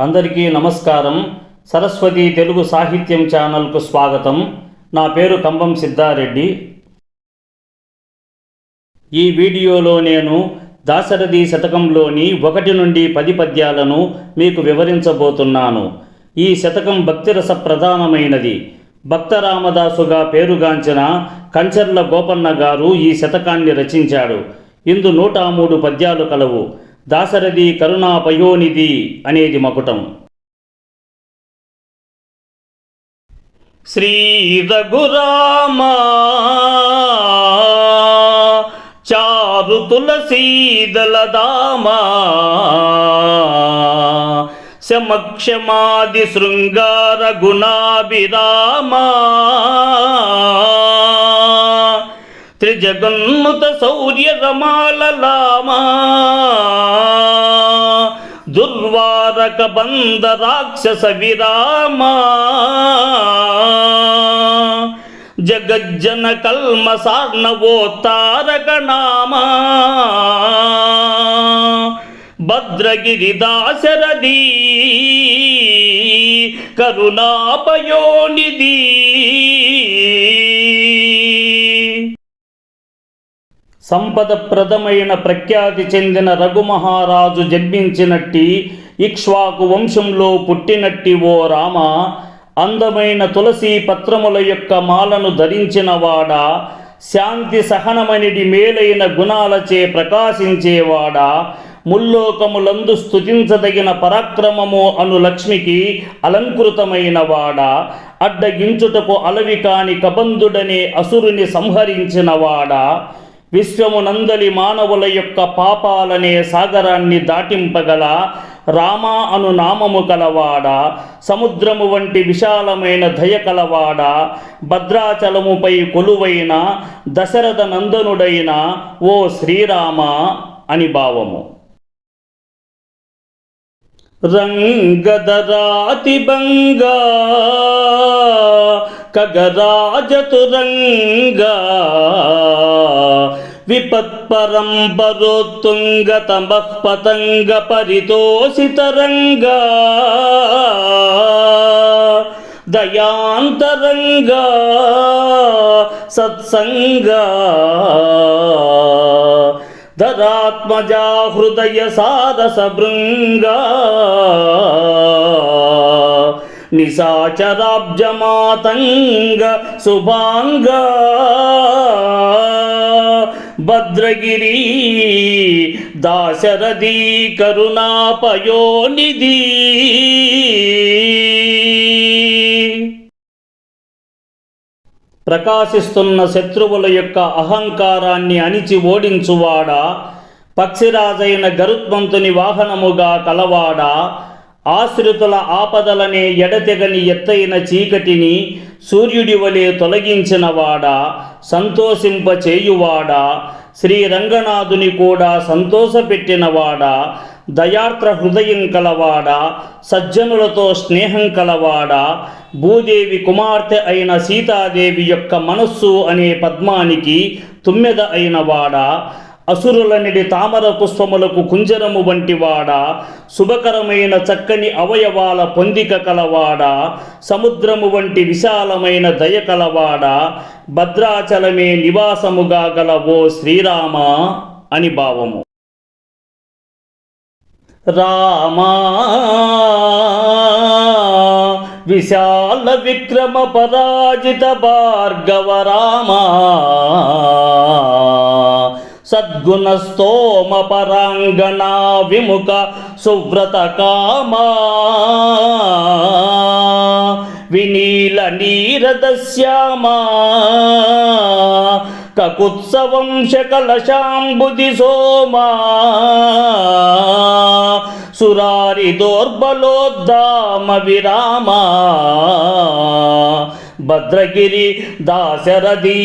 అందరికీ నమస్కారం. సరస్వతి తెలుగు సాహిత్యం ఛానల్కు స్వాగతం. నా పేరు కంబం సిద్ధారెడ్డి. ఈ వీడియోలో నేను దాశరథి శతకంలోని ఒకటి నుండి పది పద్యాలను మీకు వివరించబోతున్నాను. ఈ శతకం భక్తిరస ప్రధానమైనది. భక్త రామదాసుగా పేరుగాంచిన కంచర్ల గోపన్న గారు ఈ శతకాన్ని రచించాడు. ఇందు నూట మూడు పద్యాలు కలవు. దాశరథి కరుణా పయోనిధి అనేది మకుటం. శ్రీ రఘురామా చారు తులసీదలదామా శమక్షమాది శృంగార గుణాభిరామా త్రిజగన్ముత శౌర్య రమాలలామా దుర్వారక బంధ రాక్షస విరామా జగజ్జన కల్మ సార్ణవో తారక నామా భద్రగిరి దాశరథి కరుణాపయోనిధి సంపదప్రదమైన ప్రఖ్యాతి చెందిన రఘుమహారాజు జన్మించినట్టి ఇక్ష్వాకు వంశంలో పుట్టినట్టి ఓ రామ అందమైన తులసి పత్రముల యొక్క మాలను ధరించినవాడా శాంతి సహనమనిటి మేలైన గుణాలచే ప్రకాశించేవాడా ముల్లోకములందు స్థుతించదగిన పరాక్రమము అను లక్ష్మికి అలంకృతమైన వాడా అడ్డగించుటకు అలవి కాని కబంధుడనే అసురుని సంహరించినవాడా విశ్వమునందలి మానవుల యొక్క పాపాలనే సాగరాన్ని దాటింపగల రామా అను నామము కలవాడ సముద్రము వంటి విశాలమైన దయ కలవాడ భద్రాచలముపై కొలువైన దశరథ నందనుడైన ఓ శ్రీరామ అని భావము. రంగదరాతి రంగదరాతిభంగా ఖగరాజతురంగా విపత్పరంపరోత్తుంగ తమః పతంగ పరితోషితరంగా దయాంతరంగా సత్సంగా ధరాత్మజా హృదయ సారస భృంగా నిశాచరాబ్జమాతంగ శుభాంగ భద్రగిరి దాశరథి కరుణాపయోనిధి ప్రకాశిస్తున్న శత్రువుల యొక్క అహంకారాన్ని అణిచి ఓడించువాడా? పక్షిరాజైన గరుత్మంతుని వాహనముగా కలవాడా? ఆశ్రితుల ఆపదలనే ఎడతెగని ఎత్తైన చీకటిని సూర్యుడి వలె తొలగించినవాడా? సంతోషింపచేయువాడా? శ్రీరంగనాథుని కూడా సంతోషపెట్టినవాడా? దయార్త్ర హృదయం కలవాడా సజ్జనులతో స్నేహం కలవాడా భూదేవి కుమార్తె అయిన సీతాదేవి యొక్క మనస్సు అనే పద్మానికి తుమ్మెద అయినవాడా అసురులనిడి తామర పుష్పములకు కుంజరము వంటివాడా శుభకరమైన చక్కని అవయవాల పొందిక కలవాడా సముద్రము వంటి విశాలమైన దయ కలవాడా భద్రాచలమే నివాసముగా గల ఓ శ్రీరామ అని భావము. రామా. విశాల విక్రమ పరాజిత భార్గవ రామా. సద్గుణ స్తోమ పరాంగణా విముఖ సువ్రత కామా. వినీల నీరద శ్యామా. కకుత్సవంశ కలశాంబుది సోమా. సురారి దోర్బలోద్దామ విరామ. భద్రగిరి దాశరథీ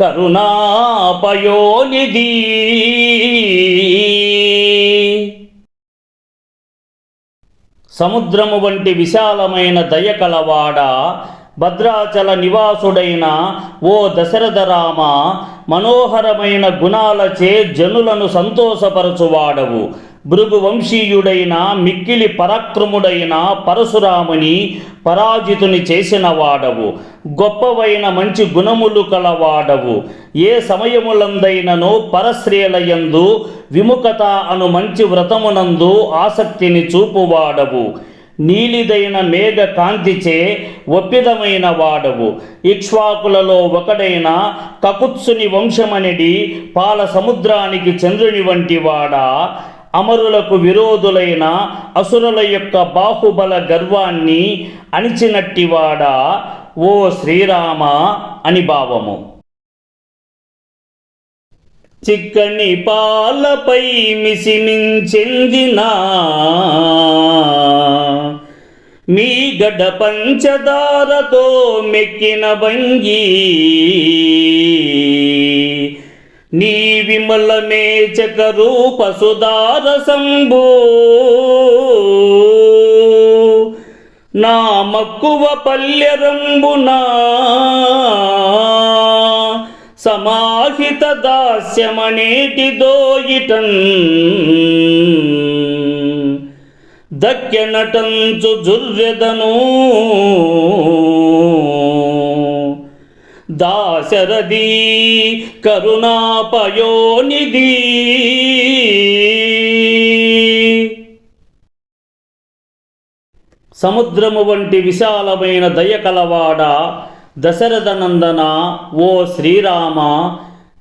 కరుణాపయోనిధి. సముద్రము వంటి విశాలమైన దయ కలవాడ భద్రాచల నివాసుడైన ఓ దశరథ రామ మనోహరమైన గుణాలచే జనులను సంతోషపరచువాడవు. భృగు వంశీయుడైన మిక్కిలి పరాక్రముడైన పరశురాముని పరాజితుని చేసిన వాడవు. గొప్పవైన మంచి గుణములు కలవాడవు. ఏ సమయములందైనను పరశ్రీలయందు విముఖత అను మంచి వ్రతమునందు ఆసక్తిని చూపువాడవు. నీలిదైన మేఘ కాంతిచే ఒప్పిదమైన వాడవు. ఇక్ష్వాకులలో ఒకడైన కకుత్సుని వంశమనిడి పాల సముద్రానికి చంద్రుని వంటి వాడా. అమరులకు విరోధులైన అసురుల యొక్క బాహుబల గర్వాన్ని అణిచినట్టివాడా? ఓ శ్రీరామ అని భావము. చిక్కని పాలపై మిసిమించెందిన? మీ గడ పంచదారతో మెక్కిన వంగి నీ విమలమే మేచక రూప సుదార నా మక్కువ పల్లెరంబునా సమాహిత దాస్యమనేటి దోయిటన్ దక్కెనటంచు జుర్రెదను. దాశరథి కరుణాపయోనిధి. సముద్రము వంటి విశాలమైన దయ కలవాడ దశరథనందన ఓ శ్రీరామ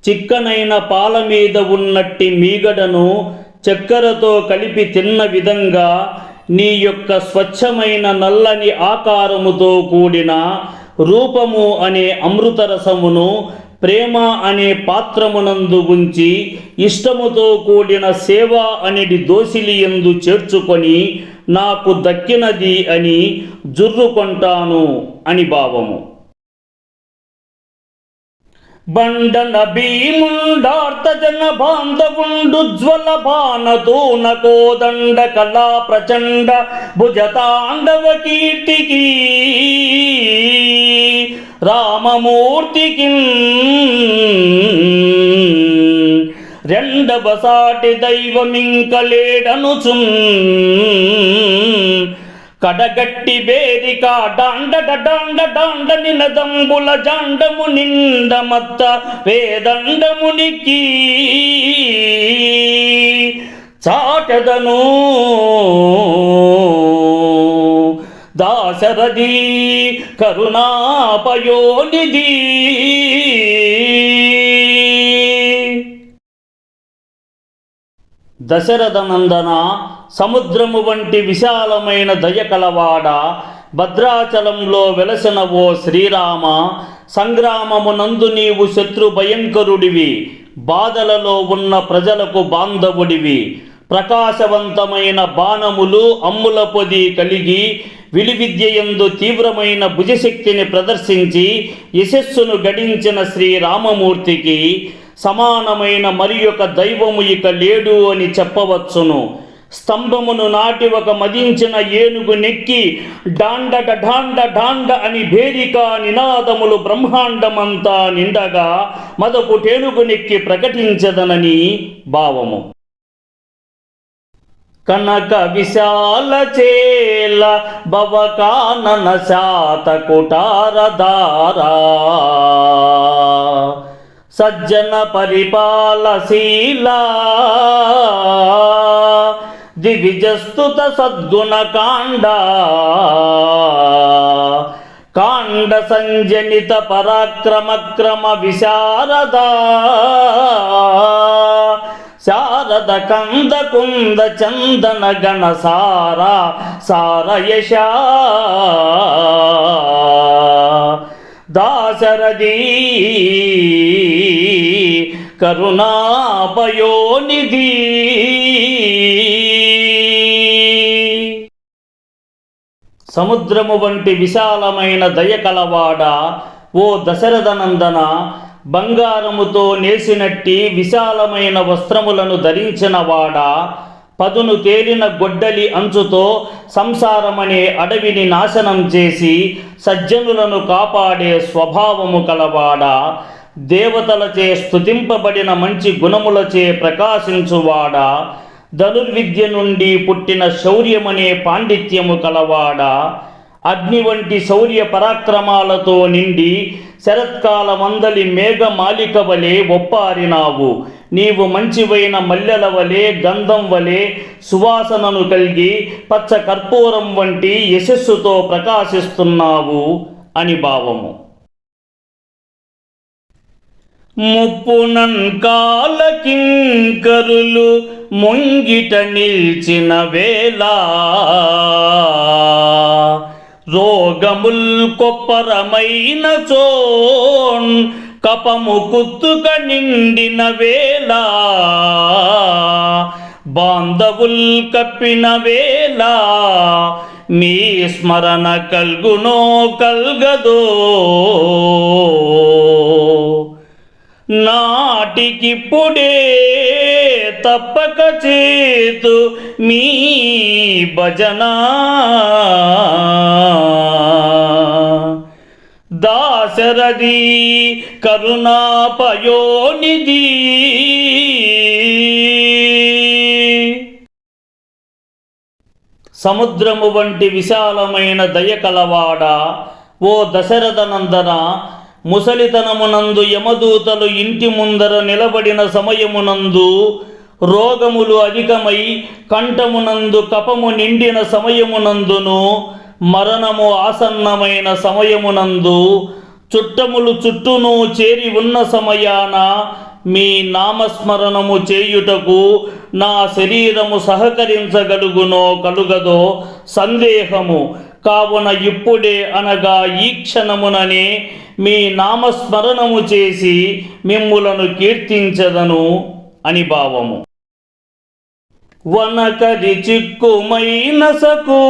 చిక్కనైన పాల మీద ఉన్నట్టి మీగడను చక్కెరతో కలిపి తిన్న విధంగా నీ యొక్క స్వచ్ఛమైన నల్లని ఆకారముతో కూడిన రూపము అనే అమృతరసమును ప్రేమ అనే పాత్రమునందు ఉంచి ఇష్టముతో కూడిన సేవ అనేది దోసిలి ఎందు చేర్చుకొని నాకు దక్కినది అని జుర్రుకొంటాను అని భావము. బండన భీముండార్త జన బాంధవుండుజ్వల బాణతూన కోదండ కళా ప్రచండ భుజతాండవ కీర్తికి. రామమూర్తికి రెండవ సాటి దైవమింకలేడనుచున్ కడగట్టి వేదిక డాండ డాండ డాండ నినదంబుల జాండము నిండమత్త వేదండమునికి చాటదను దాశరథి కరుణాపయోనిధి. దశరథనందన సముద్రము వంటి విశాలమైన దయ కలవాడ భద్రాచలంలో వెలసిన ఓ శ్రీరామ సంగ్రామమునందు నీవు శత్రు భయంకరుడివి బాధలలో ఉన్న ప్రజలకు బాంధవుడివి. ప్రకాశవంతమైన బాణములు అమ్ముల పొది కలిగి విలువిద్యయందు తీవ్రమైన భుజశక్తిని ప్రదర్శించి యశస్సును గడించిన శ్రీరామమూర్తికి సమానమైన మరి యొక్క దైవము ఇక లేడు అని చెప్పవచ్చును. స్తంభమును నాటి ఒక మదించిన ఏనుగు నెక్కి డాండట డాండ డాండ అని భేరిక నినాదములు బ్రహ్మాండమంతా నిండగా మదపు టేనుగు నెక్కి ప్రకటించదనని భావము. కనక విశాల చేల భవకానన శాత కుటారదారా సజ్జన పరిపాలశీల దివిజస్తుత సద్గుణ కాండ. కాండ సంజనిత పరాక్రమక్రమ విశారద. శారద కంద కుంద చందన గణ సార సారయశ దాశరథీ కరుణాపయోనిధి. సముద్రము వంటి విశాలమైన దయ కలవాడ ఓ దశరథనందన బంగారముతో నేసినట్టి విశాలమైన వస్త్రములను ధరించినవాడా పదును తేలిన గొడ్డలి అంచుతో సంసారమనే అడవిని నాశనం చేసి సజ్జనులను కాపాడే స్వభావము కలవాడా? దేవతలచే స్థుతింపబడిన మంచి గుణములచే ప్రకాశించువాడా? ధనుర్విద్య నుండి పుట్టిన శౌర్యమనే పాండిత్యము కలవాడా? అగ్ని వంటి శౌర్య పరాక్రమాలతో నిండి శరత్కాల మందలి మేఘమాలిక వలె ఒప్పారినావు. నీవు మంచివైన మల్లెల వలె గంధం వలె సువాసనను కలిగి పచ్చ కర్పూరం వంటి యశస్సుతో ప్రకాశిస్తున్నావు అని భావము. ముప్పునన్ కాలకింకరులు ముంగిట నిల్చిన వేళ రోగముల్ కొప్పరమైన చోన్ కపము కుత్తుక నిండిన వేళ. బాంధవుల్ కప్పిన వేళ. మీ స్మరణ కల్గునో కల్గదో. నాటికిప్పుడే తప్పక చేతు మీ భజనా. దాశరథి కరుణాపయోనిధి. సముద్రము వంటి విశాలమైన దయ కలవాడ ఓ దశరథనందన ముసలితనమునందు యమదూతలు ఇంటి ముందర నిలబడిన సమయమునందు రోగములు అధికమై కంఠమునందు కపము నిండిన సమయమునందును మరణము ఆసన్నమైన సమయమునందు చుట్టములు చుట్టూను చేరి ఉన్న సమయాన మీ నామస్మరణము చేయుటకు నా శరీరము సహకరించగలుగునో కలుగదో సందేహము. కావున ఇప్పుడే అనగా ఈ క్షణముననే మీ నామస్మరణము చేసి మిమ్ములను కీర్తించదను అని భావము. వనకరి చిక్కుమైన సకు.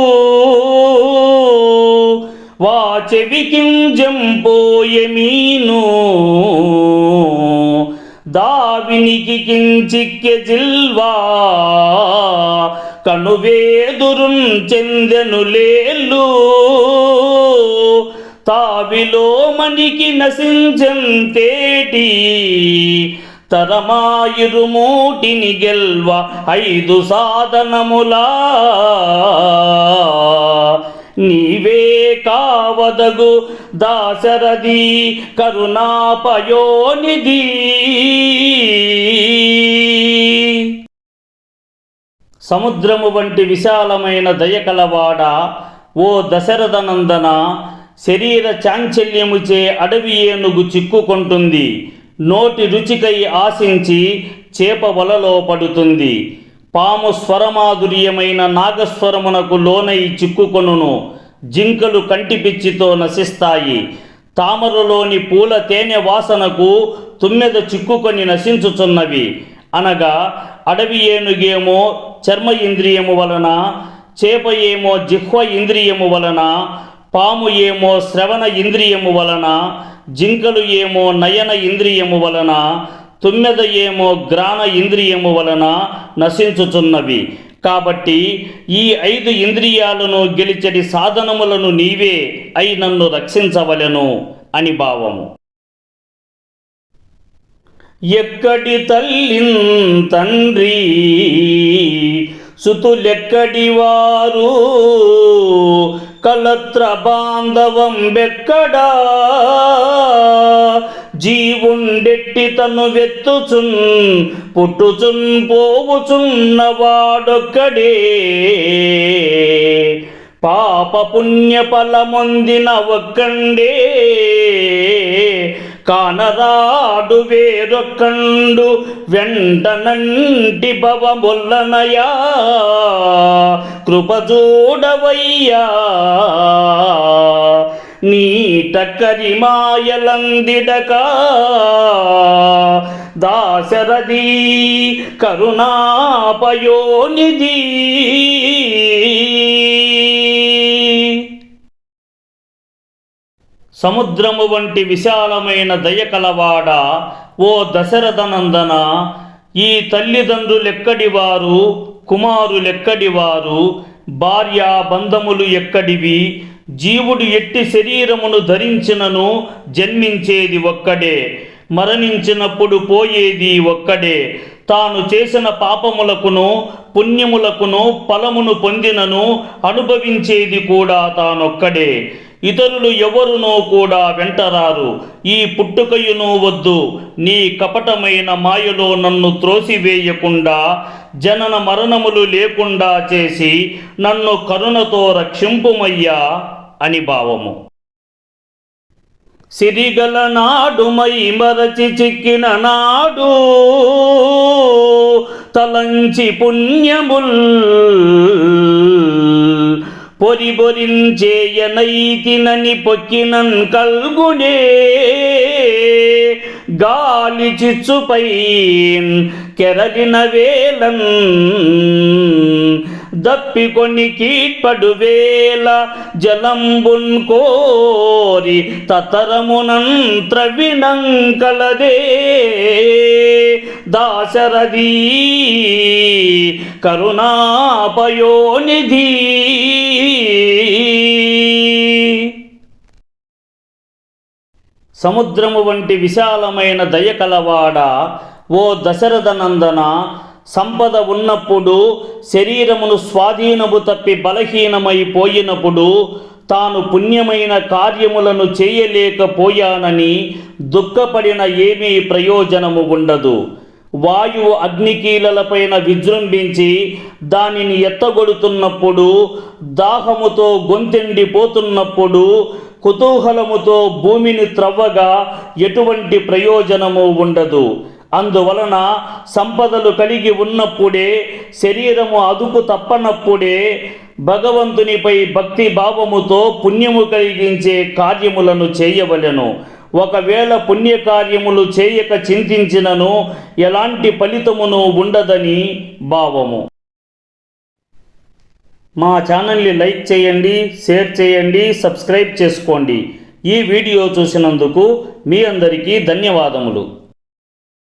వాచెవికింజంపోయే మీను. దావినికి కించిక్య జిల్వా. కనువేదురున్ చెందెను లేళ్ళు తావిలో మనికి నశించంతేటి తరమాయిరుమూటిని గెల్వ ఐదు సాధనములా. నీవే కావదగు దాశరథి కరుణాపయోనిధి. సముద్రము వంటి విశాలమైన దయకలవాడ ఓ దశరథనందన శరీర చాంచల్యముచే అడవి ఏనుగు చిక్కుకుంటుంది. నోటి రుచికై ఆశించి చేప వలలో పడుతుంది. పాము స్వరమాధుర్యమైన నాగస్వరమునకు లోనై చిక్కుకొనును. జింకలు కంటిపిచ్చితో నశిస్తాయి. తామరలోని పూల తేనె వాసనకు తుమ్మెద చిక్కుకొని నశించుచున్నవి. అనగా అడవి ఏనుగేమో చర్మ ఇంద్రియము వలన చేప ఏమో జిహ్వ ఇంద్రియము వలన పాము ఏమో శ్రవణ ఇంద్రియము వలన జింకలు ఏమో నయన ఇంద్రియము వలన తుమ్మెద ఏమో గ్రాణ ఇంద్రియము వలన నశించుచున్నవి. కాబట్టి ఈ ఐదు ఇంద్రియాలను గెలిచడి సాధనములను నీవే అయి నన్ను రక్షించవలెను అని భావము. ఎక్కడి తల్లిన్ తండ్రి సుతులెక్కడి వారు కలత్ర బాంధవం బెక్కడా? జీవుండెట్టి తను వెత్తుచున్ పుట్టుచున్ పోవుచున్నవాడొక్కడే పాప పుణ్య ఫలమొందిన ఒక్కండే. కానరాడు వేరొక్కండు వెంటనంటి భవముల్లనయా. కృపజూడవయ్యా నీట కరిమాయలందిడక. దాశరథీ కరుణాపయోనిధీ. సముద్రము వంటి విశాలమైన దయ కలవాడ ఓ దశరథనందన ఈ తల్లిదండ్రులెక్కడివారు కుమారులెక్కడివారు భార్య బంధములు ఎక్కడివి? జీవుడు ఎట్టి శరీరమును ధరించినను జన్మించేది ఒక్కడే మరణించినప్పుడు పోయేది ఒక్కడే. తాను చేసిన పాపములకును పుణ్యములకును ఫలమును పొందినను అనుభవించేది కూడా తానొక్కడే. ఇతరులు ఎవరునో కూడా వెంటరారు. ఈ పుట్టుకయును వద్దు. నీ కపటమైన మాయలో నన్ను త్రోసివేయకుండా జనన మరణములు లేకుండా చేసి నన్ను కరుణతో రక్షింపుమయ్యా అని భావము. సిరిగల నాడు మై మరచి చిక్కిన నాడు తలంచి పుణ్యముల్ పొరి బొరించేయనైతినని పొక్కినన్ కల్గునే. గాలి చిచ్చుపై కెరలిన వేలం దప్పికొని కీట్పడు వేల జలంబున్ కోరి తతరమునంత్ర వినంకలదే. దాశరథీ కరుణాపయోనిధి. సముద్రము వంటి విశాలమైన దయ కలవాడ ఓ దశరథ నందన సంపద ఉన్నప్పుడు శరీరమును స్వాధీనము తప్పి బలహీనమైపోయినప్పుడు తాను పుణ్యమైన కార్యములను చేయలేకపోయానని దుఃఖపడిన ఏమీ ప్రయోజనము ఉండదు. వాయువు అగ్నికీలలపైన విజృంభించి దానిని ఎత్తగొడుతున్నప్పుడు దాహముతో గొంతెండిపోతున్నప్పుడు కుతూహలముతో భూమిని త్రవ్వగా ఎటువంటి ప్రయోజనము ఉండదు. అందువలన సంపదలు కలిగి ఉన్నప్పుడే శరీరము అదుపు తప్పనప్పుడే భగవంతునిపై భక్తి భావముతో పుణ్యము కలిగించే కార్యములను చేయవలెను. ఒకవేళ పుణ్యకార్యములు చేయక చింతించినను ఎలాంటి ఫలితమును ఉండదని భావము. మా ఛానల్ని లైక్ చేయండి షేర్ చేయండి సబ్స్క్రైబ్ చేసుకోండి. ఈ వీడియో చూసినందుకు మీ అందరికీ ధన్యవాదములు.